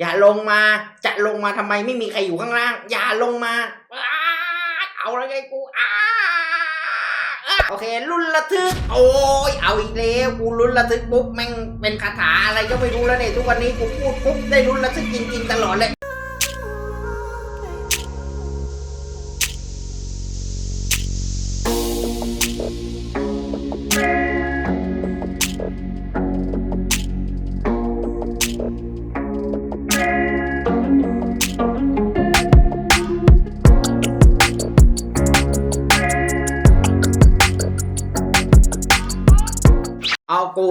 อย่าลงมาจะลงมาทำไมไม่มีใครอยู่ข้างล่าง อย่าลงมาอเอาละไงกูอ้าอะโอเคลุนระทึกโอ้ยเอาอีกแล้วกูลุนระทึกปุ๊บแม่งเป็นคาถาอะไรก็ไม่รู้แล้วเนี่ยทุกวันนี้กูพูดปุ๊บได้ลุนระทึกจริงๆตลอดเลย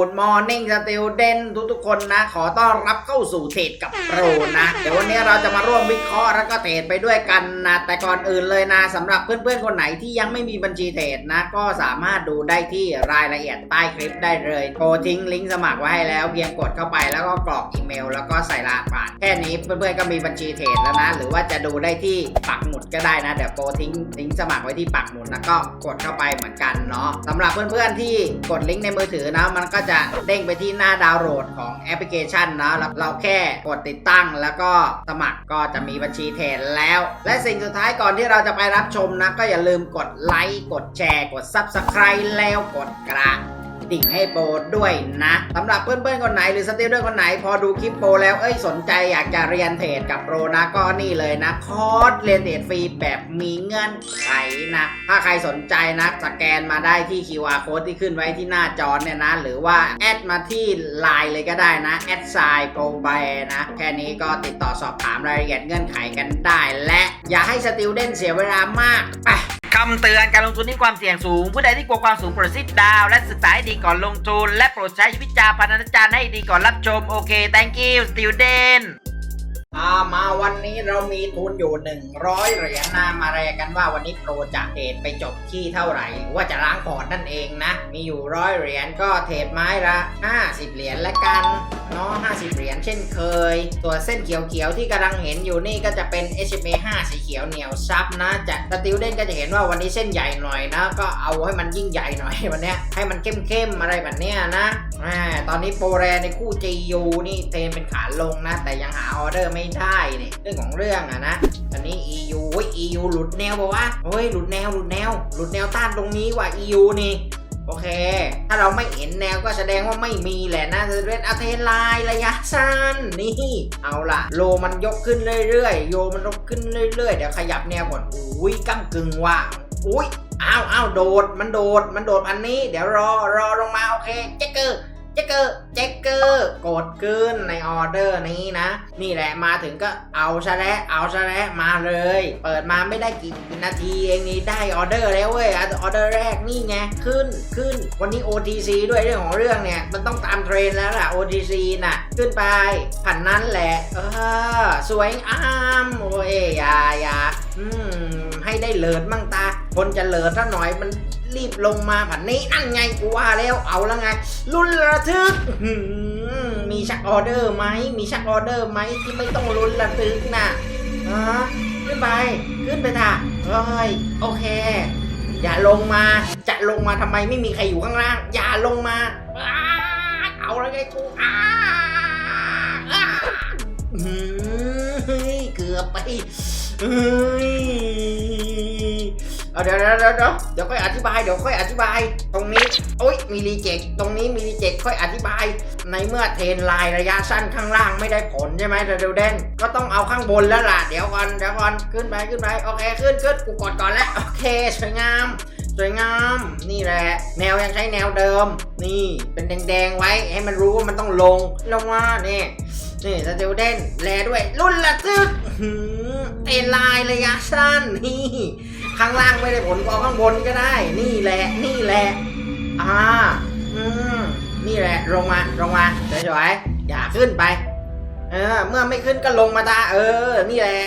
ดมอร์นิ่งสติลเดนทุกๆคนนะ ขอต้อนรับเข้าสู่เทรดกับโปรนะ เดี๋ยววันนี้เราจะมาร่วมวิเคราะห์แล้วก็เทรดไปด้วยกันนะ แต่ก่อนอื่นเลยนะสำหรับเพื่อนๆคนไหนที่ยังไม่มีบัญชีเทรดนะ ก็สามารถดูได้ที่รายละเอียดใต้คลิปได้เลยโกทิ้งลิงก์สมัครไว้ให้แล้วเพียงกดเข้าไปแล้วก็กรอกอีเมล แล้วก็ใส่รหัสผ่านแค่นี้เพื่อนๆก็มีบัญชีเทรดแล้วนะ หรือว่าจะดูได้ที่ปักหมุดก็ได้นะเดี๋ยวโกทิ้งลิงก์สมัครไว้ที่ปักหมุดแล้วก็กดเข้าไปเหมือนกันเนาะสำหรับเพื่อนๆที่กดลิงก์ในมือถือนะมันก็จะเด้งไปที่หน้าดาวน์โหลดของแอปพลิเคชันนะแล้วเราแค่กดติดตั้งแล้วก็สมัครก็จะมีบัญชีเทรดแล้ว และสิ่งสุดท้ายก่อนที่เราจะไปรับชมนะ ก็อย่าลืมกดไลค์กดแชร์กด Subscribe แล้วกดกระ ดิ่งให้โปรด้วยนะสำหรับเพื่อนๆคนไหนหรือสติลเดอร์คนไหน พอดูคลิปโปรแล้วเอ้ยสนใจอยากจะเรียนเทรดกับโปรนะก็นี่เลยนะ คอร์สเรียนเทรดฟรีแบบมีเงื่อนไขนะ ถ้าใครสนใจนะสแกนมาได้ที่ QR code ที่ขึ้นไว้ที่หน้าจอเนี่ยนะ หรือว่าแอดมาที่ Line เลยก็ได้นะแอดไซโปรไบนะ แค่นี้ก็ติดต่อสอบถามรายละเอียดเงื่อนไขกันได้ และอย่าให้สติลเดนเสียเวลามากไปำเตือนการลงทุนที่ความเสี่ยงสูง ผู้ใดที่กลัวความสูงโปรดซิดดาว และศึกษาให้ดีก่อนลงทุน และโปรดใช้วิจารณญาณให้ดีก่อนรับชม โอเค thank you student อามาวันนี้เรามีทุนอยู่ 100 เหรียญนะมาแรกกันว่าวันนี้โปรจะเทรดไปจบที่เท่าไหร่หรือว่าจะล้างพอร์ตนั่นเองนะ มีอยู่ร้อยเหรียญก็เทรดไม้ละ 50 เหรียญละกันเนาะ50 เหรียญเช่นเคย ตัวเส้นเขียวๆที่กำลังเห็นอยู่นี่ก็จะเป็น SMA 5สีเขียวเหนียวซับนะจากสติลเดนก็จะเห็นว่าวันนี้เส้นใหญ่หน่อยนะ ก็เอาให้มันยิ่งใหญ่หน่อยวันนี้ให้มันเข้มๆอะไรแบบเนี้ยนะอ่าตอนนี้โปรแรในคู่ GU นี่เทรนเป็นขาลงนะ แต่ยังหาออเดอร์ไม่ได้เนี่ยเรื่องของเรื่องอะนะตอนนี้ EU เฮ้ย EU หลุดแนวบอกว่าเฮ้ยหลุดแนวหลุดแนว หลุดแนวต้านตรงนี้ว่ะ EU นี่โอเค ถ้าเราไม่เห็นแนวก็แสดงว่าไม่มีแหละนะเป็นอะเทนไลน์ระยะสั้นนี่ เอาล่ะ โลมันยกขึ้นเรื่อยๆ โยมันยกขึ้นเรื่อยๆ เดี๋ยวขยับแนวก่อน อุ้ยก้ากึ่งว่ะอุ้ยอ้าวอ้าวโดด มันโดด มันโดดอันนี้ เดี๋ยวรอรอลงมา โอเค เจ๊กเกอร์ เจ๊กเกอร์เจ๊กเกอร์กดขึ้นในออเดอร์นี้นะ นี่แหละมาถึงก็เอาซะแล้วเอาซะแล้วมาเลย เปิดมาไม่ได้กี่นาทีเองนี่ได้ออเดอร์แล้วเว้ยออเดอร์แรกนี่ไงขึ้นขึ้น วันนี้ OTC ด้วยเรื่องของเรื่องเนี่ย มันต้องตามเทรนแล้วล่ะ OTC น่ะ ขึ้นไปผันนั้นแหละ เออ สวยอามโอ้ยอย่าอย่าอืมให้ได้เลิศมั่งตา คนจะเลิศซะหน่อยมัน รีบลงมาผันนี้นั่นไงกูว่าแล้วเอาล้วไงลุ้นระทึกมีชักออเดอร์ไหมมีชักออเดอร์ไหมที่ไม่ต้องลุ้นระทึกน่ะอ่าขึ้นไปขึ้นไปท่ะเฮ้ยโอเค อย่าลงมาจะลงมาทำไมไม่มีใครอยู่ข้างล่าง อย่าลงมาเอาล้วไงกูอ้าอ้าอื้อหือเฮ้ยเกือบไปเฮ้ย เอาเดี๋ยวเดี๋ยวเดี๋ยวเดี๋ยวเดี๋ยวค่อยอธิบายเดี๋ยวค่อยอธิบาย ตรงนี้โอ้ยมีรีเจ็คตรงนี้มีรีเจ็คค่อยอธิบาย ในเมื่อเทรนไลน์ระยะสั้นข้างล่างไม่ได้ผลใช่ไหมเดวเดนก็ต้องเอาข้างบนแล้วล่ะเดี๋ยวก่อนเดี๋ยวก่อนขึ้นไปขึ้นไปโอเคขึ้นขึ้นกูกดก่อนแล้วโอเคสวยงามสวยงามนี่แหละ แนวยังใช้แนวเดิม นี่เป็นแดงๆไว้ให้มันรู้ว่ามันต้องลงลงมานี่นี่สติลเดนแลด้วย รุ่นละทึกอื้อหือเทรนไลน์ระยะสั้นนี่ ข้างล่างไม่ได้ผลก็เอาข้างบนก็ได้ นี่แหละ นี่แหละ อ่า อืม นี่แหละ ลงมา ลงมาเฉยๆอย่าขึ้นไป เออ เมื่อไม่ขึ้นก็ลงมาตา เออ นี่แหละ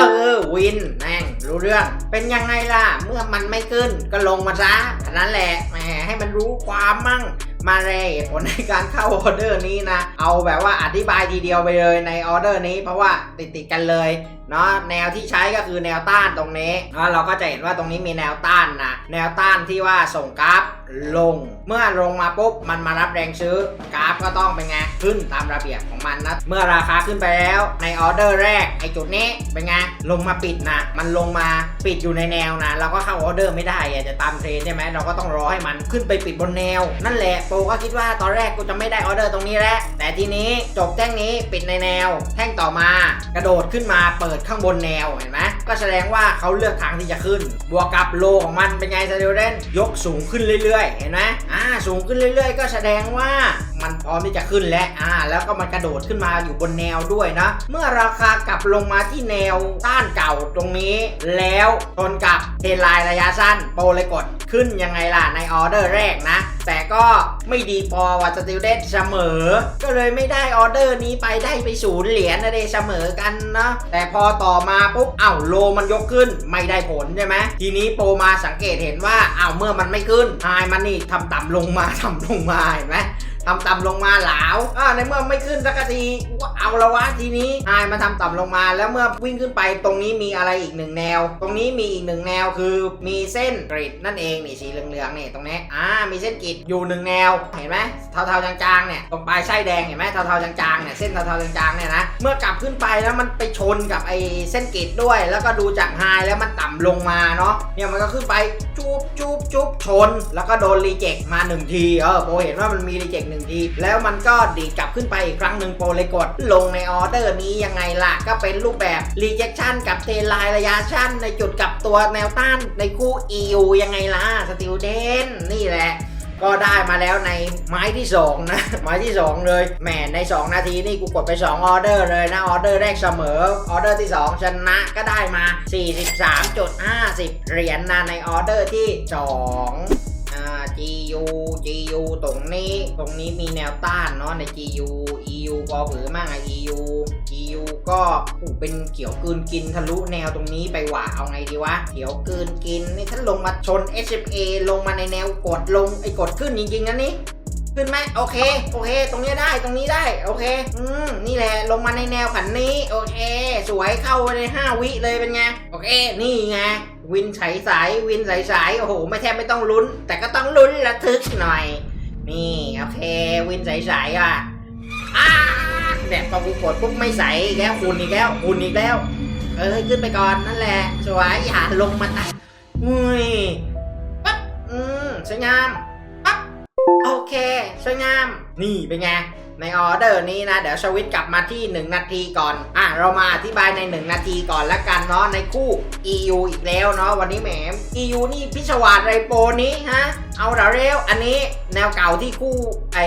เออ วิน แม่ง รู้เรื่อง เป็นยังไงล่ะ เมื่อมันไม่ขึ้นก็ลงมาซะอันนั้นแหละ แหม ให้มันรู้ความมั่งมาเลยผลในการเข้าออเดอร์นี้นะ เอาแบบว่าอธิบายทีเดียวไปเลยในออเดอร์นี้เพราะว่าติดติดๆกันเลยเนาะแนวที่ใช้ก็คือแนวต้านตรงนี้เราก็จะเห็นว่าตรงนี้มีแนวต้านนะแนวต้านที่ว่าส่งกราฟลง เมื่อลงมาปุ๊บมันมารับแรงซื้อกราฟก็ต้องเป็นไงขึ้นตามระเบียบของมันนะเมื่อราคาขึ้นไปแล้วในออเดอร์แรกไอจุดนี้เป็นไงลงมาปิดนะมันลงมาปิดอยู่ในแนวนะเราก็เข้าออเดอร์ไม่ได้จะตามเทรนใช่ไหมเราก็ต้องรอให้มันขึ้นไปปิดบนแนว นั่นแหละโปรก็คิดว่าตอนแรกกูจะไม่ได้ออเดอร์ตรงนี้แหละแต่ทีนี้จบแท่งนี้ปิดในแนว แท่งต่อมากระโดดขึ้นมาเปิดิดข้างบนแนวเห็นไหมก็แสดงว่าเขาเลือกทางที่จะขึ้น บวกกับโลของมันเป็นไงสเตลเดนยกสูงขึ้นเรื่อยๆ เห็นไหมอ่าสูงขึ้นเรื่อย ๆ ก็แสดงว่า มันพร้อมที่จะขึ้นแล้วอ่า แล้วก็มันกระโดดขึ้นมาอยู่บนแนวด้วยนะ เมื่อราคากลับลงมาที่แนวต้านเก่าตรงนี้ แล้วชนกับเทรลน์ระยะสั้นโปรเลยกดขึ้นยังไงล่ะในออเดอร์แรกนะ แต่ก็ไม่ดีพอว่าสติลเดนเสมอ ก็เลยไม่ได้ออเดอร์นี้ไปได้ไปศูนย์เหรียญนะเดเสมอกันนะแต่พอต่อมาปุ๊บเอ้าโลมันยกขึ้นไม่ได้ผลใช่ไหมทีนี้โปรมาสังเกตเห็นว่าเอ้าเมื่อมันไม่ขึ้นไฮมันนี่ทำต่ำลงมาทำลงมาเห็นไหม ทำต่ำลงมาหลาวอ่าในเมื่อไม่ขึ้นสักทีกูก็เอาละวะทีนี้ไฮมาทำต่ำลงมา แล้วเมื่อวิ่งขึ้นไปตรงนี้มีอะไรอีกหนึ่งแนว ตรงนี้มีอีกหนึ่งแนวคือมีเส้นกริดนั่นเองนี่สีเหลืองๆนี่ตรงนี้อ่ามีเส้นกริดอยู่หนึ่งแนวเห็นไหมเทาๆจางๆเนี่ยตรงปลายไส้แดงเห็นไหมเทาๆจางๆเนี่ยเส้นเทาๆจางๆเนี่ยนะเมื่อกลับขึ้นไปแล้วมันไปชนกับไอ้เส้นกริดด้วย แล้วก็ดูจากไฮแล้วมันต่ำลงมาเนาะเนี่ยมันก็ขึ้นไปจุบจุบจุบชน แล้วก็โดนรีเจ็คมาหนึ่งทีเออโปเห็นว่ามันมีรีเจ็คหนึ่งทีแล้วมันก็ดีกลับขึ้นไปอีกครั้งหนึ่งโปรเลยกด ลงในออเดอร์นี้ยังไงล่ะ ก็เป็นรูปแบบ rejection กับเทไลน์ระยะชั่น ในจุดกับตัวแนวต้านในคู่ EU ยังไงล่ะสติลเดนนี่แหละก็ได้มาแล้วในไม้ที่ 2 นะ ไม้ที่ 2 เลยแหมใน 2 นาทีนี่กูกดไป 2 ออเดอร์เลยนะ ออเดอร์แรกเสมอ ออเดอร์ที่ 2 ชนะก็ได้มา 43.50 เหรียญนะในออเดอร์ที่2อ่า GU GU ตรงนี้ ตรงนี้มีแนวต้านเนาะใน GU EU พอผือมั่งอะ EU EU ก็อู้เป็นเขียวกืนกินทะลุแนวตรงนี้ไปหว่าเอาไงดีวะเขียวกืนกินนี่ถ้าลงมาชน SMA ลงมาในแนวกดลงไอ้กดขึ้นจริงๆนะนี่ขึ้นไหมโอเค โอเค ตรงนี้ได้ตรงนี้ได้ โอเค อืม นี่แหละ ลงมาในแนวขันนี้ โอเค สวยเข้าไปใน5วิเลยเป็นไง โอเค นี่ไง วินใสสายวินใสสายโอ้โห ไม่แทบไม่ต้องลุ้น แต่ก็ต้องลุ้นระทึกหน่อย นี่โอเค วินใสสายอะอ้าเนี่ยพอกูกดปุ๊บไม่ใสอีกแล้วคุณอีกแล้วคุณอีกแล้ว เออขึ้นไปก่อนนั่นแหละสวยอย่าลงมาตัดอุ้ยปั๊บอืมสวยงามปั๊บโอเคสวยงาม นี่เป็นไง ในออเดอร์นี้นะ เดี๋ยวสวิตกลับมาที่ 1 นาทีก่อน อะ เรามาอธิบายใน 1 นาทีก่อนละกันเนาะในคู่ EU อีกแล้วเนาะวันนี้แหม EU นี่พิศวาสไรโปรนี้ฮะเอาเร็วอันนี้แนวเก่าที่คู่ไอ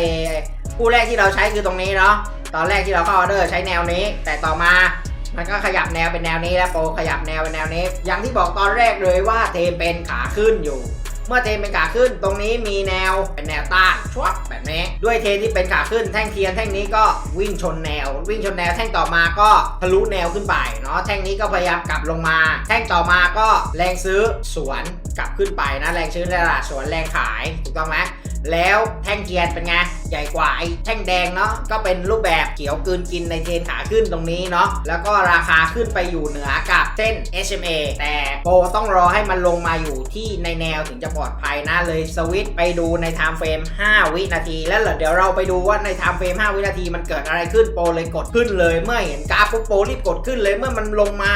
คู่แรกที่เราใช้คือตรงนี้เนาะตอนแรกที่เราเข้าออเดอร์ใช้แนวนี้ แต่ต่อมามันก็ขยับแนวเป็นแนวนี้แล้วโปรขยับแนวเป็นแนวนี้ อย่างที่บอกตอนแรกเลยว่าเทเป็นขาขึ้นอยู่ เมื่อเทนเป็นขาขึ้น ตรงนี้มีแนวเป็นแนวต้านชวับแบบนี้ ด้วยเทนที่เป็นขาขึ้น แท่งเทียนแท่งนี้ก็วิ่งชนแนว วิ่งชนแนวแท่งต่อมาก็ทะลุแนวขึ้นไปเนาะแท่งนี้ก็พยายามกลับลงมา แท่งต่อมาก็แรงซื้อสวนกลับขึ้นไปนะแรงซื้อในตลาดสวนแรงขายถูกต้องไหม แล้วแท่งเทียนเป็นไงใหญ่กว่าไอ้แท่งแดงเนาะก็เป็นรูปแบบเขียวกืนกินในเทรนขาขึ้นตรงนี้เนาะแล้วก็ราคาขึ้นไปอยู่เหนือกับเส้น SMA แต่โปรต้องรอให้มันลงมาอยู่ที่ในแนวถึงจะปลอดภัยนะเลยสวิตไปดูในไทม์เฟรม5 วินาที แล้วเดี๋ยวเราไปดูว่าในไทม์เฟรม5 วินาทีมันเกิดอะไรขึ้นโปรเลยกดขึ้นเลย เมื่อเห็นกราฟปุ๊บโปรรีบกดขึ้นเลยเมื่อมันลงมา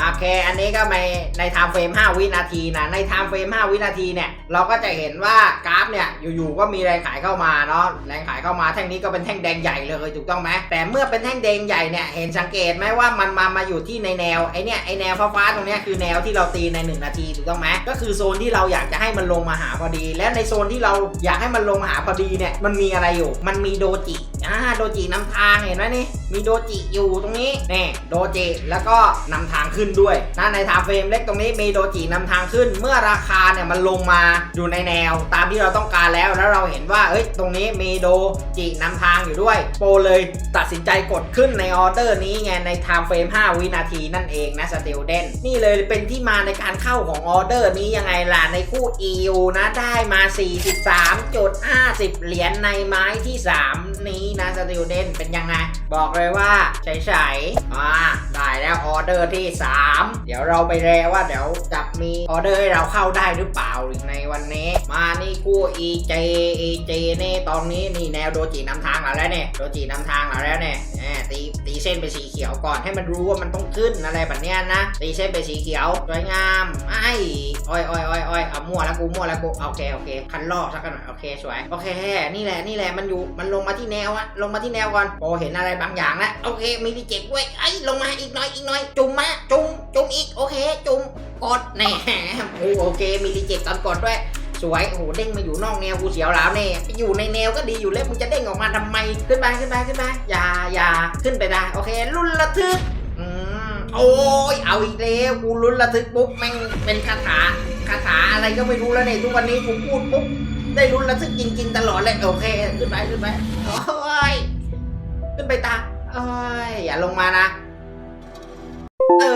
โอเค อันนี้ก็ในในไทม์เฟรม5 วินาทีนะ ในไทม์เฟรม5 วินาทีเนี่ย เราก็จะเห็นว่ากราฟเนี่ย อยู่ๆ ก็มีแรงขายเข้ามาเนาะ แรงขายเข้ามาแท่งนี้ก็เป็นแท่งแดงใหญ่เลยถูกต้องไหม แต่เมื่อเป็นแท่งแดงใหญ่เนี่ย เห็นสังเกตไหมว่ามันมามาอยู่ที่ในแนวไอเนี่ยไอแนวฟ้าๆตรงเนี้ยคือแนวที่เราตีใน 1 นาทีถูกต้องไหม ก็คือโซนที่เราอยากจะให้มันลงมาหาพอดี และในโซนที่เราอยากให้มันลงมาหาพอดีเนี่ย มันมีอะไรอยู่ มันมีโดจิ อ่าโดจินำทางเห็นไหมนี่มีโดจิอยู่ตรงนี้นี่โดจิแล้วก็นำทางขึ้นด้วยนะในไทม์เฟรมเล็กตรงนี้มีโดจินำทางขึ้น เมื่อราคาเนี่ยมันลงมาอยู่ในแนว ตามที่เราต้องการแล้วแล้วเราเห็นว่าเอ้ยตรงนี้มีโดจินำทางอยู่ด้วย โปรเลยตัดสินใจกดขึ้นในออเดอร์นี้ไงในไทม์เฟรม5 วินาทีนั่นเองนะสติลเดนนี่เลยเป็นที่มาในการเข้าของออเดอร์นี้ยังไงล่ะในคู่ EU นะได้มา 43.50 เหรียญในไม้ที่ 3 นี้นะสติลเดนเป็นยังไง บอกเลยว่าใสๆอ่าได้แล้วออเดอร์ที่ 3 เดี๋ยวเราไปแรว่าเดี๋ยวจะมีออเดอร์ให้เราเข้าได้หรือเปล่าในวันนี้ มานี่คู่ EJ EJ นี่ตอนนี้นี่แนวโดจินำทางเราแล้วเนี่ยโดจินำทางเราแล้วเนี่ยตีตีเส้นไปสีเขียวก่อนให้มันรู้ว่ามันต้องขึ้นอะไรแบบเนี้ยนะตีเส้นไปสีเขียวสวยงามไอ้อ้อยอ้อยอ้อยอ้อยเอามั่วแล้วกูมั่วแล้วกูโอเคโอเคคันลอกสักหน่อยโอเคสวยโอเค นี่แหละนี่แหละมันอยู่มันลงมาที่แนวอะลงมาที่แนวก่อนโอเห็นอะไรบางอย่างแล้วโอเค มีดีเจ็กด้วยไอ้ลงมาอีกหน่อยอีกหน่อย จุ่มมาจุ่มจุ่มอีกโอเค จุ่มกดแน่โอ้โอเค มีดีเจ็กตอนกดด้วยสวย โอ้โห เด้งมาอยู่นอกแนวกูเสียวแล้วเน่ไปอยู่ในแนวก็ดีอยู่แล้วมึงจะเด้งออกมาทำไม ขึ้นไปขึ้นไปขึ้นไปอย่าอย่าขึ้นไปได้ โอเค รุ่นระทึก อืม โอ้ย เอาอีกแล้วกูลุ้นระทึกปุ๊บแม่งเป็นคาถา คาถาอะไรก็ไม่รู้แล้วเนี่ยทุกวันนี้กูพูดปุ๊บ ได้ลุ้นระทึกจริง ๆ ตลอดเลย โอเค ขึ้นไปขึ้นไปโอ้ ย ขึ้นไปตาเอ้ย อย่าลงมานะ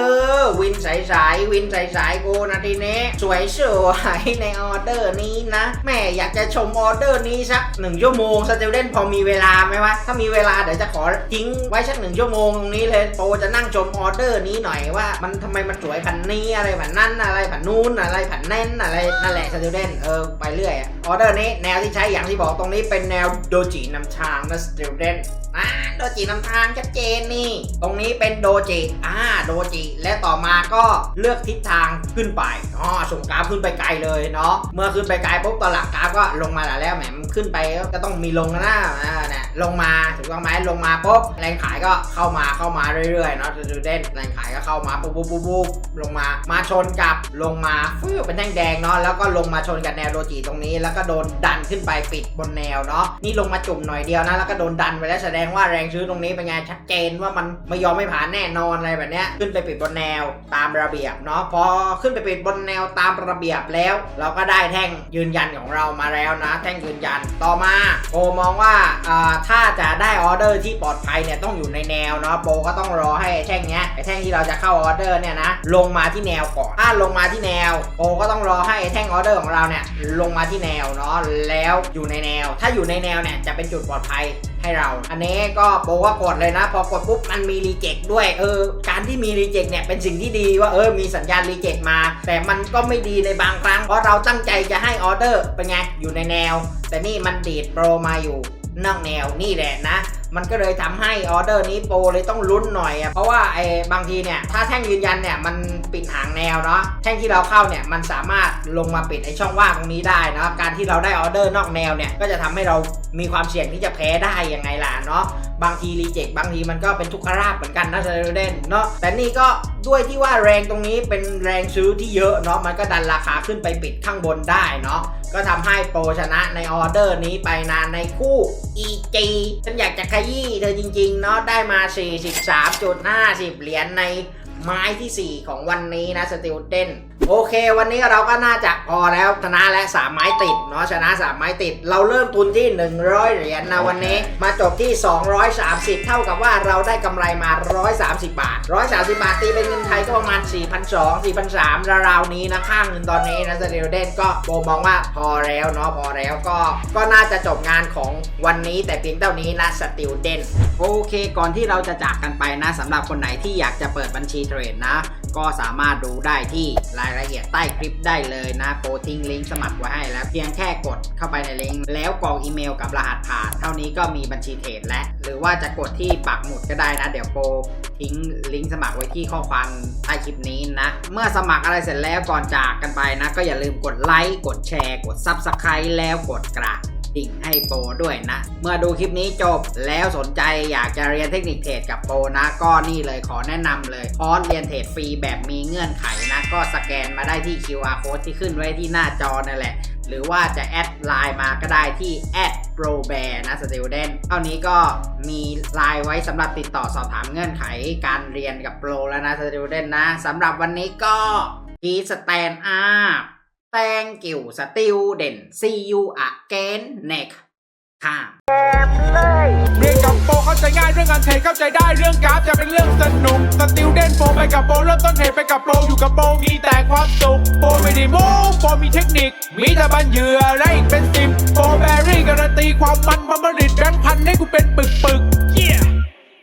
ออวินใสๆวินใสๆกูนะทีนี้สวยสวยในออเดอร์นี้นะแม่อยากจะชมออเดอร์นี้สักหนึ่งชั่วโมงสเตลเดนพอมีเวลาไหมวะถ้ามีเวลาเดี๋ยวจะขอทิ้งไว้สักหนึ่งชั่วโมงตรงนี้เลยโปจะนั่งชมออเดอร์นี้หน่อยว่า มันทำไมมันสวยพันนี้อะไรแบบนั้นอะไรผันนู้นอะไรผันแน่นอะไรนั่นแหละสเตลเดนเออไปเรื่อยออเดอร์นี้แนวที่ใช้อย่างที่บอกตรงนี้เป็นแนวโดจินำทางนะสเตลเดนอ่าโดจิน้ำทางชัดเจนนี่ ตรงนี้เป็นโดจิอ่าโดจิ และต่อมาก็เลือกทิศทางขึ้นไปอ๋อส่งกราฟขึ้นไปไกลเลยเนาะเมื่อขึ้นไปไกลปุ๊บตอนหลังกราฟก็ลงมาแล้วแหมมันขึ้นไปก็ต้องมีลงนะอ่าเนี่ยลงมาถูกต้องไหมลงมาปุ๊บแรงขายก็เข้ามาเข้ามาเรื่อยๆเนาะจูเด่นแรงขายก็เข้ามาปุ๊บปุ๊บปุ๊บปุ๊บลงมามาชนกับลงมาฟื้เป็นแท่งแดงเนาะแล้วก็ลงมาชนกับแนวโดจิตรงนี้ แล้วก็โดนดันขึ้นไปปิดบนแนวเนาะนี่ลงมาจุ่มหน่อยเดียวนะแล้วก็โดนดันไปแล้วแสดงว่าแรงซื้อตรงนี้เป็นไงชัดเจนว่ามันไม่ยอมไม่ผ่านแน่นอนอะไรแบบนี้ขึ้นไปปิดบนแนวตามระเบียบเนาะพอขึ้นไปปิดบนแนวตามระเบียบแล้ว เราก็ได้แท่งยืนยันของเรามาแล้วนะ แท่งยืนยันต่อมาโปมองว่าถ้าจะได้ออเดอร์ที่ปลอดภัยเนี่ยต้องอยู่ในแนวเนาะโปก็ต้องรอให้แท่งเนี้ยไอแท่งที่เราจะเข้าออเดอร์เนี่ยนะลงมาที่แนวก่อนถ้าลงมาที่แนวโปก็ต้องรอให้แท่งออเดอร์ของเราเนี่ยลงมาที่แนวเนาะแล้วอยู่ในแนว ถ้าอยู่ในแนวเนี่ยจะเป็นจุดปลอดภัย ให้เรา อันนี้ก็โปก็กดเลยนะ พอกดปุ๊บมันมีรีเจ็คด้วย เออ การที่มีรีเจ็คเนี่ยเป็นสิ่งที่ดีว่าเออ มีสัญญาณรีเจ็คมา แต่มันก็ไม่ดีในบางครั้ง เพราะเราตั้งใจจะให้ออเดอร์เป็นไง อยู่ในแนว แต่นี่มันดีดโปรมาอยู่นอกแนวนี่แหละนะ มันก็เลยทำให้ออเดอร์นี้โปรเลยต้องลุ้นหน่อยเพราะว่าไอ้บางทีเนี่ยถ้าแท่งยืนยันเนี่ยมันปิดหางแนวเนาะแท่งที่เราเข้าเนี่ยมันสามารถลงมาปิดไอ้ช่องว่างตรงนี้ได้เนาะการที่เราได้ออเดอร์นอกแนวเนี่ยก็จะทำให้เรามีความเสี่ยงที่จะแพ้ได้ยังไงล่ะเนาะบางทีรีเจ็คบางทีมันก็เป็นทุกขลาบเหมือนกันนะเซเดนเนาะแต่นี่ก็ด้วยที่ว่าแรงตรงนี้เป็นแรงซื้อที่เยอะเนาะมันก็ดันราคาขึ้นไปปิดข้างบนได้เนาะก็ทำให้โปรชนะในออเดอร์นี้ไปนานในคู่ีจีฉันอยากจะขยี้เธอจริง ๆ เนาะได้มา 43.50 เหรียญใน ไม้ทีสี่ 4 ของวันนี้นะสติลเดนโอเค วันนี้เราก็น่าจะพอแล้วชนะและ 3 ไม้ติดเนาะชนะ 3 ไม้ติด เราเริ่มทุนที่ 100 เหรียญนะวันนี้ มาจบที่ 230 เท่ากับว่าเราได้กำไรมา 130 บาท 130 บาทตีเป็นเงินไทยก็ประมาณ 4,200 4,300ราวๆนี้นะค่าเงินตอนนี้นะสติลเดนก็โบมองว่าพอแล้วเนาะพอแล้วก็ก็น่าจะจบงานของวันนี้แต่เพียงเท่านี้นะสติลเดนโอเค ก่อนที่เราจะจากกันไปนะสำหรับคนไหนที่อยากจะเปิดบัญชีเทรดนะ ก็สามารถดูได้ที่รายละเอียดใต้คลิปได้เลยนะโปรทิ้งลิงก์สมัครไว้ให้แล้ว เพียงแค่กดเข้าไปในลิงก์แล้วกรอกอีเมลกับรหัสผ่าน เท่านี้ก็มีบัญชีเทรดแล้วหรือว่าจะกดที่ปักหมุดก็ได้นะ เดี๋ยวโปรทิ้งลิงก์สมัครไว้ที่ข้อความใต้คลิปนี้นะ เมื่อสมัครอะไรเสร็จแล้วก่อนจากกันไปนะ ก็อย่าลืมกดไลค์กดแชร์ กด Subscribe แล้วกดกระ ดิ่งให้โปรด้วยนะ เมื่อดูคลิปนี้จบแล้วสนใจอยากจะเรียนเทคนิคเทรดกับโปรนะก็นี่เลยขอแนะนำเลยคอร์สเรียนเทรดฟรีแบบมีเงื่อนไขนะก็สแกนมาได้ที่ QR code ที่ขึ้นไว้ที่หน้าจอนั่นแหละ หรือว่าจะแอดไลน์มาก็ได้ที่แอดโปรแบร์นะสติวเดนเอานี้ก็มีไลน์ไว้สำหรับติดต่อสอบถามเงื่อนไขการเรียนกับโปรแล้วนะสติวเดนนะสำหรับวันนี้ก็พีสแตนอัพ thank you student see you again next time เรียนกับโปเข้าใจง่ายเรื่องการเทรดเข้าใจได้เรื่องกราฟจะเป็นเรื่องสนุกสติลเด่นโปไปกับโปเริ่มต้นเทรดไปกับโปอยู่กับโปมีแต่ความสุขโปไม่ได้โม้โปมีเทคนิค มีแต่บันเหยื่อและอีกเป็นสิบโปแบรี่การันตีความมันพัมผลิตแบงค์พันให้กูเป็นปึกปึก